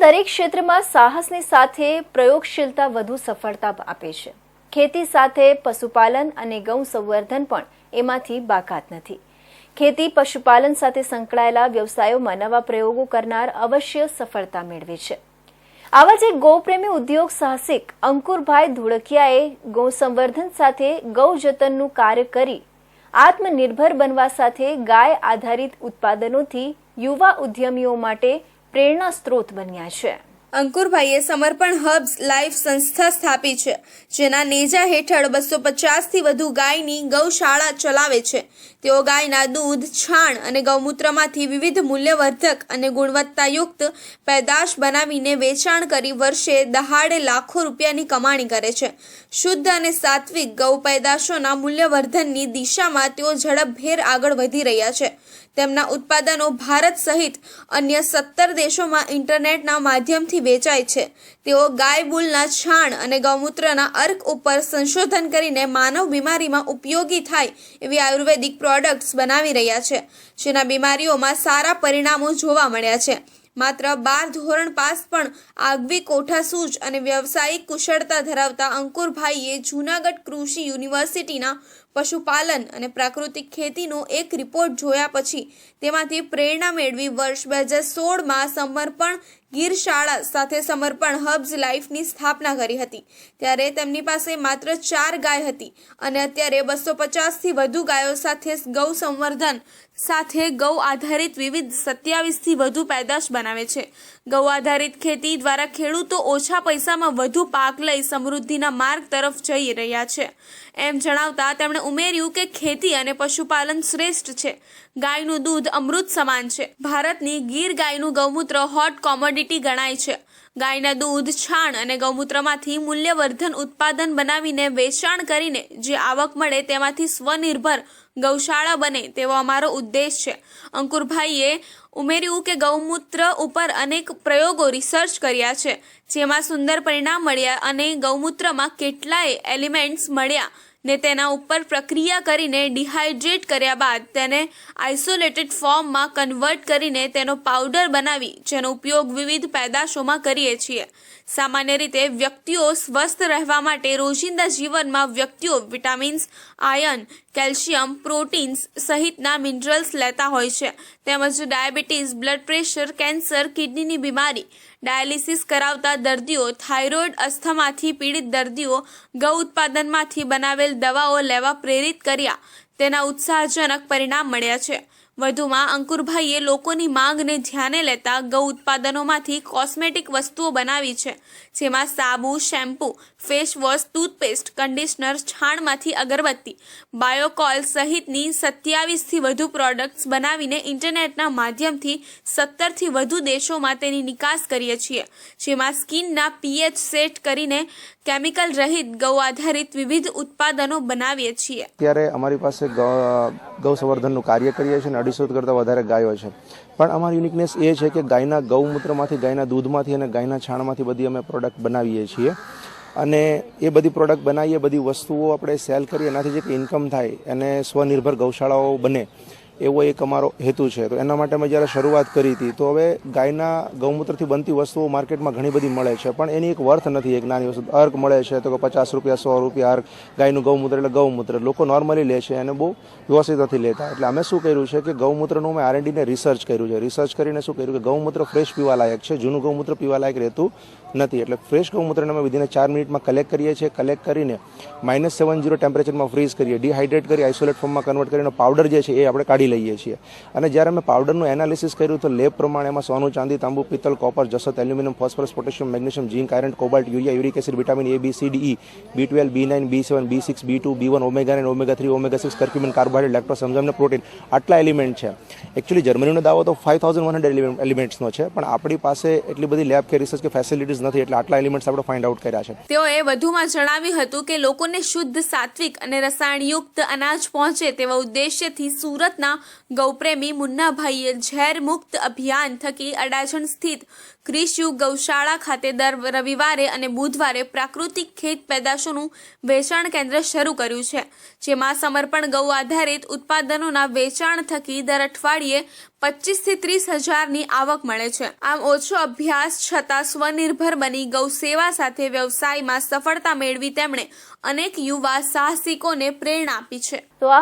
દરેક ક્ષેત્રમાં સાહસની સાથે પ્રયોગશીલતા વધુ સફળતા આપે છે. ખેતી સાથે પશુપાલન અને ગૌ સંવર્ધન પણ એમાંથી બાકાત નથી. ખેતી પશુપાલન સાથે સંકળાયેલા વ્યવસાયોમાં નવા પ્રયોગો કરનાર અવશ્ય સફળતા મેળવે છે. આવા જ એક ગૌપ્રેમી ઉદ્યોગ સાહસિક અંકુરભાઈ ધુળકિયાએ ગૌ સંવર્ધન સાથે ગૌ જતનનું કાર્ય કરી આત્મનિર્ભર બનવા સાથે ગાય આધારિત ઉત્પાદનોથી યુવા ઉદ્યમીઓ માટે પ્રેરણા સ્ત્રોત બન્યા છે. અંકુરભાઈએ સમર્પણ હબ્સ લાઈફ સંસ્થા સ્થાપી છે, જેના નેજા હેઠળ બસો પચાસથી વધુ ગાયની ગૌશાળા ચલાવે છે. તેઓ ગાયના દૂધ, છાણ અને ગૌમૂત્રમાંથી વિવિધ મૂલ્યવર્ધક અને ગુણવત્તાયુક્ત પેદાશ બનાવીને વેચાણ કરી વર્ષે દહાડે લાખો રૂપિયાની કમાણી કરે છે. શુદ્ધ અને સાત્વિક ગૌ પેદાશોના મૂલ્યવર્ધનની દિશામાં તેઓ ઝડપભેર આગળ વધી રહ્યા છે. તેમના ઉત્પાદનો ભારત સહિત અન્ય સત્તર દેશોમાં ઇન્ટરનેટના માધ્યમથી વેચાય છે. તેઓ ગાય, બુલના છાણ અને ગૌમૂત્રના અર્ક ઉપર સંશોધન કરીને માનવ બીમારીમાં ઉપયોગી થાય એવી આયુર્વેદિક પ્રોડક્ટ્સ બનાવી રહ્યા છે, જેના બીમારીઓમાં સારા પરિણામો જોવા મળ્યા છે. માત્ર બાર ધોરણ પાસ પણ આગવી કોઠાસૂઝ અને વ્યવસાયિક કુશળતા ધરાવતા અંકુરભાઈએ જૂનાગઢ કૃષિ યુનિવર્સિટીના પશુપાલન અને પ્રાકૃતિક ખેતીનો એક રિપોર્ટ જોયા પછી તેમાંથી પ્રેરણા મેળવી વર્ષ બે હજાર સોળમાં સમર્પણ ગીર શાળા સાથે સમર્પણ હબ્સ લાઈફની સ્થાપના કરી હતી. ત્યારે તેમની પાસે માત્ર ચાર ગાય હતી અને અત્યારે બસો પચાસથી વધુ ગાયો સાથે ગૌ સંવર્ધન સાથે ગૌ આધારિત વિવિધ સત્યાવીસથી વધુ પેદાશ બનાવે છે. ગૌ આધારિત ખેતી દ્વારા ખેડૂતો ઓછા પૈસામાં વધુ પાક લઈ સમૃદ્ધિના માર્ગ તરફ જઈ રહ્યા છે. એમ જણાવતા તેમણે ઉમેર્યું કે ખેતી અને પશુપાલન શ્રેષ્ઠ છે. ગાયનું દૂધ અમૃત સમાન છે. ભારતની ગીર ગાયનું ગૌમૂત્ર હોટ કોમોડિટી ગણાય છે. ગાયના દૂધ, છાણ અને ગૌમૂત્રમાંથી મૂલ્યવર્ધન ઉત્પાદન બનાવીને વેચાણ કરીને જે આવક મળે તેમાંથી સ્વનિર્ભર ગૌશાળા બને તેવો અમારો ઉદ્દેશ છે. અંકુરભાઈએ ઉમેર્યું કે ગૌમૂત્ર ઉપર અનેક પ્રયોગો રિસર્ચ કર્યા છે. જેમાં સુંદર પરિણામ મળ્યા અને ગૌમૂત્રમાં કેટલાય એલિમેન્ટ્સ મળ્યા. ને તેના ઉપર પ્રક્રિયા કરીને ડિહાઇડ્રેટ કર્યા બાદ તેને આઇસોલેટેડ ફોર્મમાં કન્વર્ટ કરીને તેનો પાવડર બનાવી, જેનો ઉપયોગ વિવિધ પેદાશોમાં કરીએ છીએ. સામાન્ય રીતે વ્યક્તિઓ સ્વસ્થ રહેવા માટે રોજિંદા જીવનમાં વ્યક્તિઓ વિટામિન્સ આયર્ન કેલ્શિયમ, પ્રોટીન્સ સહિતના મિનરલ્સ લેતા હોય છે. તેમજ ડાયાબિટીસ, બ્લડ પ્રેશર, કેન્સર, કિડનીની બીમારી, ડાયાલિસિસ કરાવતા દર્દીઓ, થાઇરોઇડ અસ્થમાથી પીડિત દર્દીઓ, ગૌ ઉત્પાદનમાંથી બનાવેલ દવાઓ લેવા પ્રેરિત કર્યા. તેના ઉત્સાહજનક પરિણામ મળ્યા છે. વધુમાં અંકુરભાઈએ લોકોની માંગને ધ્યાને લેતા ગૌ ઉત્પાદનોમાંથી કોસ્મેટિક વસ્તુઓ બનાવી છે, જેમાં સાબુ, shampoo face wash toothpaste, conditioner, છાણમાંથી અગરબત્તી, બાયોકોલ સહિતની સત્યાવીસથી વધુ પ્રોડક્ટ્સ બનાવીને ઇન્ટરનેટના માધ્યમથી સત્તરથી વધુ દેશોમાં તેની નિકાસ કરીએ છીએ, જેમાં સ્કિનના પીએચ સેટ કરીને કેમિકલ રહિત ગૌ આધારિત વિવિધ ઉત્પાદનો બનાવીએ છીએ. અત્યારે અમારી પાસે ગૌ સંવર્ધનનું કાર્ય કરીએ છીએ અઢીસો કરતાં વધારે ગાયો છે. પણ અમારી યુનિકનેસ એ છે કે ગાયના ગૌમૂત્રમાંથી, ગાયના દૂધમાંથી અને ગાયના છાણમાંથી બધી અમે પ્રોડક્ટ બનાવીએ છીએ. અને એ બધી પ્રોડક્ટ બનાવીએ, બધી વસ્તુઓ આપણે સેલ કરીએ, એનાથી જે ઇન્કમ થાય અને સ્વનિર્ભર ગૌશાળાઓ બને એવો એક અમારો હેતુ છે. તો એના માટે અમે જ્યારે શરૂઆત કરી હતી, તો હવે ગાયના ગૌમૂત્રથી બનતી વસ્તુઓ માર્કેટમાં ઘણી બધી મળે છે. પણ એની એક વર્થ નથી, એક નાની વસ્તુ. અર્ક મળે છે, તો કે પચાસ રૂપિયા, સો રૂપિયા અર્ક, ગાયનું ગૌમૂત્ર એટલે ગૌમૂત્ર. લોકો નોર્મલી લે છે અને બહુ વ્યવસ્થિત નથી લેતા. એટલે અમે શું કર્યું છે કે ગૌમૂત્રનું અમે આરએનડીને રિસર્ચ કર્યું છે. રિસર્ચ કરીને શું કર્યું કે ગૌમૂત્ર ફ્રેશ પીવા લાયક છે. જૂનું ગૌમૂત્ર પીવા લાયક રહેતું નથી. એટલે ફ્રેશ ગૌમૂત્રને અમે વિધિને ચાર મિનિટમાં કલેક્ટ કરીએ છીએ. કલેક્ટ કરીને માઇનસ સેવન જીરો ટેમ્પરેચરમાં ફ્રીઝ કરીએ. ડિહાઇડ્રેટ કરી આઇસોલેટ ફોર્મમાં કન્વર્ટ કરીને પાવડર જે છે એ આપણે કાઢી લઈએ છીએ. અને જ્યારે અમે પાવડરનું એનાલિસિસ કર્યું તો લેબ પ્રમાણે એમાં સોનું, ચાંદી, તાંબુ, પિત્તલ, copper, જસત, aluminium, phosphorus, potassium, magnesium, zinc, iron, cobalt, urea, uric acid, vitamin A B C D B twelve B nine B seven B six B two B one omega nine omega three omega six curcumin carbohydrate lactose enzyme protein આટલા element છે. Actually જર્મનીનો દાવો તો five thousand one hundred એલિમેન્ટ્સનો છે, પણ આપણી પાસે એટલી બધી લેબ કે રિસર્ચ કે ફેસિલિટીઝ નથી, એટલે આટલા એલિમેન્ટ્સ આપણે ફાઇન્ડ આઉટ કર્યા છે. તેઓએ વધુમાં જણાવ્યું હતું કે લોકોને શુદ્ધ, સાત્વિક અને રસાયણયુક્ત અનાજ પહોંચે તેવા ઉદ્દેશ્યથી સુરતના ગૌપ્રેમી મુન્નાભાઈએ ઝેર મુક્ત અભિયાન થકી અડાજણ સ્થિત ક્રિશયુગ ગૌશાળા ખાતે દર રવિવારે અને બુધવારે પ્રાકૃતિક ખેત પેદાશોનું વેચાણ કેન્દ્ર શરૂ કર્યું છે, જેમાં સમર્પણ ગૌ આધારિત ઉત્પાદનોના વેચાણ થકી દર અઠવાડિયે પચીસથી ત્રીસ હજારની આવક મળે છે. આમ ઓછો અભ્યાસ છતાં સ્વનિર્ભર બની ગૌ સેવા સાથે વ્યવસાયમાં સફળતા મેળવી તેમણે અનેક યુવા સાહસિકોને પ્રેરણા આપી છે. તો